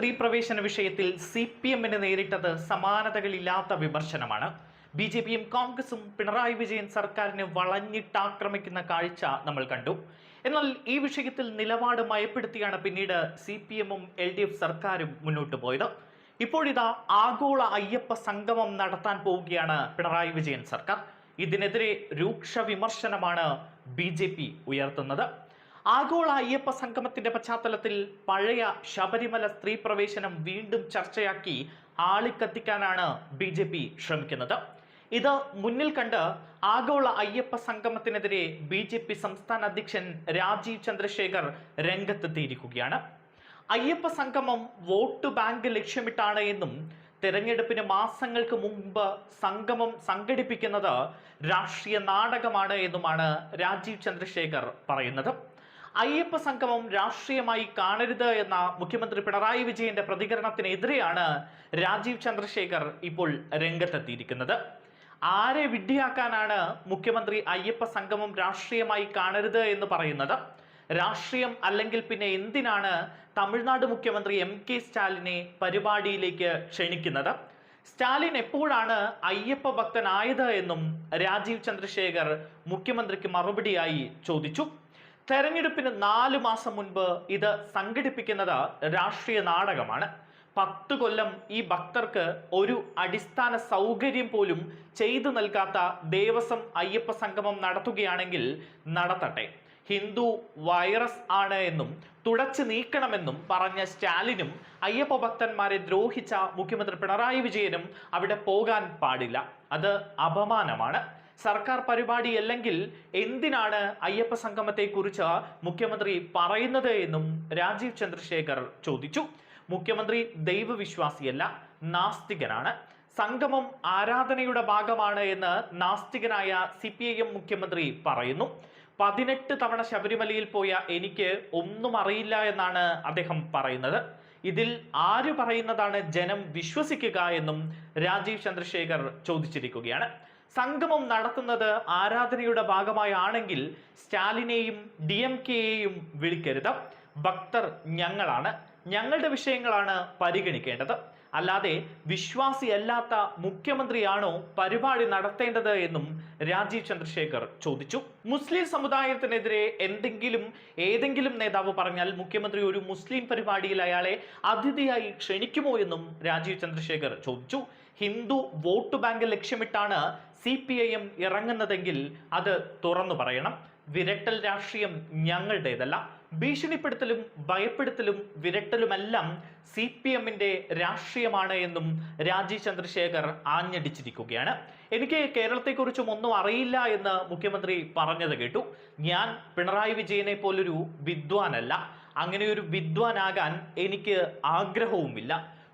സ്ത്രീ പ്രവേശന വിഷയത്തിൽ സി പി എമ്മിന് നേരിട്ടത് സമാനതകളില്ലാത്ത വിമർശനമാണ്. ബി ജെ പിയും കോൺഗ്രസും പിണറായി വിജയൻ സർക്കാരിനെ വളഞ്ഞിട്ടാക്രമിക്കുന്ന കാഴ്ച നമ്മൾ കണ്ടു. എന്നാൽ ഈ വിഷയത്തിൽ നിലപാട് മയപ്പെടുത്തിയാണ് പിന്നീട് സി പി എമ്മും എൽ ഡി എഫ് സർക്കാരും മുന്നോട്ട് പോയത്. ഇപ്പോഴിതാ ആഗോള അയ്യപ്പ സംഗമം നടത്താൻ പോവുകയാണ് പിണറായി വിജയൻ സർക്കാർ. ഇതിനെതിരെ രൂക്ഷ വിമർശനമാണ് ബി ഉയർത്തുന്നത്. ആഗോള അയ്യപ്പ സംഗമത്തിന്റെ പശ്ചാത്തലത്തിൽ പഴയ ശബരിമല സ്ത്രീ പ്രവേശനം വീണ്ടും ചർച്ചയാക്കി ആളിക്കത്തിക്കാനാണ് ബി ജെ പി ശ്രമിക്കുന്നത്. ഇത് മുന്നിൽ കണ്ട് ആഗോള അയ്യപ്പ സംഗമത്തിനെതിരെ ബി ജെ പി സംസ്ഥാന അധ്യക്ഷൻ രാജീവ് ചന്ദ്രശേഖർ രംഗത്തെത്തിയിരിക്കുകയാണ്. അയ്യപ്പ സംഗമം വോട്ട് ബാങ്ക് ലക്ഷ്യമിട്ടാണ് എന്നും തെരഞ്ഞെടുപ്പിന് മാസങ്ങൾക്ക് മുമ്പ് സംഗമം സംഘടിപ്പിക്കുന്നത് രാഷ്ട്രീയ നാടകമാണ് എന്നുമാണ് രാജീവ് ചന്ദ്രശേഖർ പറയുന്നത്. അയ്യപ്പ സംഗമം രാഷ്ട്രീയമായി കാണരുത് എന്ന മുഖ്യമന്ത്രി പിണറായി വിജയന്റെ പ്രതികരണത്തിനെതിരെയാണ് രാജീവ് ചന്ദ്രശേഖർ ഇപ്പോൾ രംഗത്തെത്തിയിരിക്കുന്നത്. ആരെ വിഡ്ഢിയാക്കാനാണ് മുഖ്യമന്ത്രി അയ്യപ്പ സംഗമം രാഷ്ട്രീയമായി കാണരുത് എന്ന് പറയുന്നത്? രാഷ്ട്രീയം അല്ലെങ്കിൽ പിന്നെ എന്തിനാണ് തമിഴ്നാട് മുഖ്യമന്ത്രി എം കെ സ്റ്റാലിനെ പരിപാടിയിലേക്ക് ക്ഷണിക്കുന്നത്? സ്റ്റാലിൻ എപ്പോഴാണ് അയ്യപ്പ ഭക്തനായത് എന്നും രാജീവ് ചന്ദ്രശേഖർ മുഖ്യമന്ത്രിക്ക് മറുപടിയായി ചോദിച്ചു. തെരഞ്ഞെടുപ്പിന് നാല് മാസം മുൻപ് ഇത് സംഘടിപ്പിക്കുന്നത് രാഷ്ട്രീയ നാടകമാണ്. പത്ത് കൊല്ലം ഈ ഭക്തർക്ക് ഒരു അടിസ്ഥാന സൗകര്യം പോലും ചെയ്തു നൽകാത്ത ദേവസ്വം അയ്യപ്പ സംഗമം നടത്തുകയാണെങ്കിൽ നടത്തട്ടെ. ഹിന്ദു വൈറസ് ആണ് എന്നും തുടച്ചു നീക്കണമെന്നും പറഞ്ഞ സ്റ്റാലിനും അയ്യപ്പ ഭക്തന്മാരെ ദ്രോഹിച്ച മുഖ്യമന്ത്രി പിണറായി വിജയനും അവിടെ പോകാൻ പാടില്ല. അത് അപമാനമാണ്. സർക്കാർ പരിപാടി അല്ലെങ്കിൽ എന്തിനാണ് അയ്യപ്പ സംഗമത്തെക്കുറിച്ച് മുഖ്യമന്ത്രി പറയുന്നത് എന്നും രാജീവ് ചന്ദ്രശേഖർ ചോദിച്ചു. മുഖ്യമന്ത്രി ദൈവവിശ്വാസിയല്ല നാസ്തികനാണ്. സംഗമം ആരാധനയുടെ ഭാഗമാണ് എന്ന് നാസ്തികനായ സി പി ഐ എം മുഖ്യമന്ത്രി പറയുന്നു. പതിനെട്ട് തവണ ശബരിമലയിൽ പോയ എനിക്ക് ഒന്നും അറിയില്ല എന്നാണ് അദ്ദേഹം പറയുന്നത്. ഇതിൽ ആര് പറയുന്നതാണ് ജനം വിശ്വസിക്കുക എന്നും രാജീവ് ചന്ദ്രശേഖർ ചോദിച്ചിരിക്കുകയാണ്. സംഗമം നടത്തുന്നത് ആരാധനയുടെ ഭാഗമായാണെങ്കിൽ സ്റ്റാലിനെയും ഡി എം കെയെയും വിളിക്കരുത്. ഭക്തർ ഞങ്ങളാണ്. ഞങ്ങളുടെ വിഷയങ്ങളാണ് പരിഗണിക്കേണ്ടത്. അല്ലാതെ വിശ്വാസിയല്ലാത്ത മുഖ്യമന്ത്രിയാണോ പരിപാടി നടത്തേണ്ടത് എന്നും രാജീവ് ചന്ദ്രശേഖർ ചോദിച്ചു. മുസ്ലിം സമുദായത്തിനെതിരെ എന്തെങ്കിലും ഏതെങ്കിലും നേതാവ് പറഞ്ഞാൽ മുഖ്യമന്ത്രി ഒരു മുസ്ലിം പരിപാടിയിൽ അയാളെ അതിഥിയായി ക്ഷണിക്കുമോ എന്നും രാജീവ് ചന്ദ്രശേഖർ ചോദിച്ചു. ഹിന്ദു വോട്ട് ബാങ്ക് ലക്ഷ്യമിട്ടാണ് സി പി ഐ എം ഇറങ്ങുന്നതെങ്കിൽ അത് തുറന്നു പറയണം. വിരട്ടൽ രാഷ്ട്രീയം ഞങ്ങളുടേതല്ല. ഭീഷണിപ്പെടുത്തലും ഭയപ്പെടുത്തലും വിരട്ടലുമെല്ലാം സി പി എമ്മിന്റെ രാഷ്ട്രീയമാണ് എന്നും രാജീവ് ചന്ദ്രശേഖർ ആഞ്ഞടിച്ചിരിക്കുകയാണ്. എനിക്ക് കേരളത്തെക്കുറിച്ചും ഒന്നും അറിയില്ല എന്ന് മുഖ്യമന്ത്രി പറഞ്ഞത് കേട്ടു. ഞാൻ പിണറായി വിജയനെ പോലൊരു വിദ്വാനല്ല. അങ്ങനെ ഒരു വിദ്വാനാകാൻ എനിക്ക് ആഗ്രഹവുമില്ല.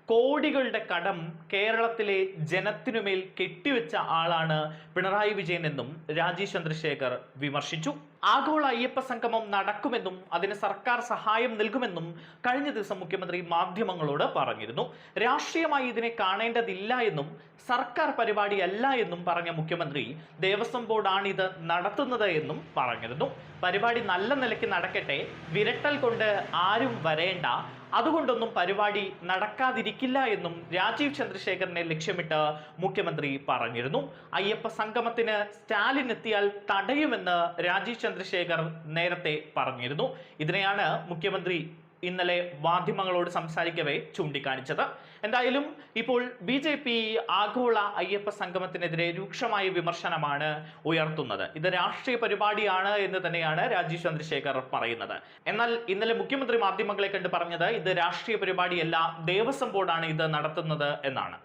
കോടികളുടെ കടം കേരളത്തിലെ ജനത്തിനുമേൽ കെട്ടിവെച്ച ആളാണ് പിണറായി വിജയൻ എന്നും രാജീവ് ചന്ദ്രശേഖർ വിമർശിച്ചു. ആഗോള അയ്യപ്പ സംഗമം നടക്കുമെന്നും അതിന് സർക്കാർ സഹായം നൽകുമെന്നും കഴിഞ്ഞ ദിവസം മുഖ്യമന്ത്രി മാധ്യമങ്ങളോട് പറഞ്ഞിരുന്നു. രാഷ്ട്രീയമായി ഇതിനെ കാണേണ്ടതില്ല എന്നും സർക്കാർ പരിപാടിയല്ല എന്നും പറഞ്ഞ മുഖ്യമന്ത്രി ദേവസ്വം ബോർഡാണ് ഇത് നടത്തുന്നത് എന്നും പറഞ്ഞിരുന്നു. പരിപാടി നല്ല നിലയ്ക്ക് നടക്കട്ടെ വിരട്ടൽ കൊണ്ട് ആരും വരേണ്ട അതുകൊണ്ടൊന്നും പരിപാടി നടക്കാതിരിക്കില്ല എന്നും രാജീവ് ചന്ദ്രശേഖരനെ ലക്ഷ്യമിട്ട് മുഖ്യമന്ത്രി പറഞ്ഞിരുന്നു. അയ്യപ്പ സംഗമത്തിന് സ്റ്റാലിൻ എത്തിയാൽ തടയുമെന്ന് രാജീവ് ചന്ദ്രശേഖർ നേരത്തെ പറഞ്ഞിരുന്നു. ഇതിനെയാണ് മുഖ്യമന്ത്രി ഇന്നലെ മാധ്യമങ്ങളോട് സംസാരിക്കവേ ചൂണ്ടിക്കാണിച്ചത്. എന്തായാലും ഇപ്പോൾ ബി ജെ പി ആഗോള അയ്യപ്പ സംഗമത്തിനെതിരെ രൂക്ഷമായ വിമർശനമാണ് ഉയർത്തുന്നത്. ഇത് രാഷ്ട്രീയ പരിപാടിയാണ് എന്ന് തന്നെയാണ് രാജീവ് ചന്ദ്രശേഖർ പറയുന്നത്. എന്നാൽ ഇന്നലെ മുഖ്യമന്ത്രി മാധ്യമങ്ങളെ കണ്ട് പറഞ്ഞത് ഇത് രാഷ്ട്രീയ പരിപാടിയല്ല ദേവസ്വം ബോർഡാണ് ഇത് നടത്തുന്നത് എന്നാണ്.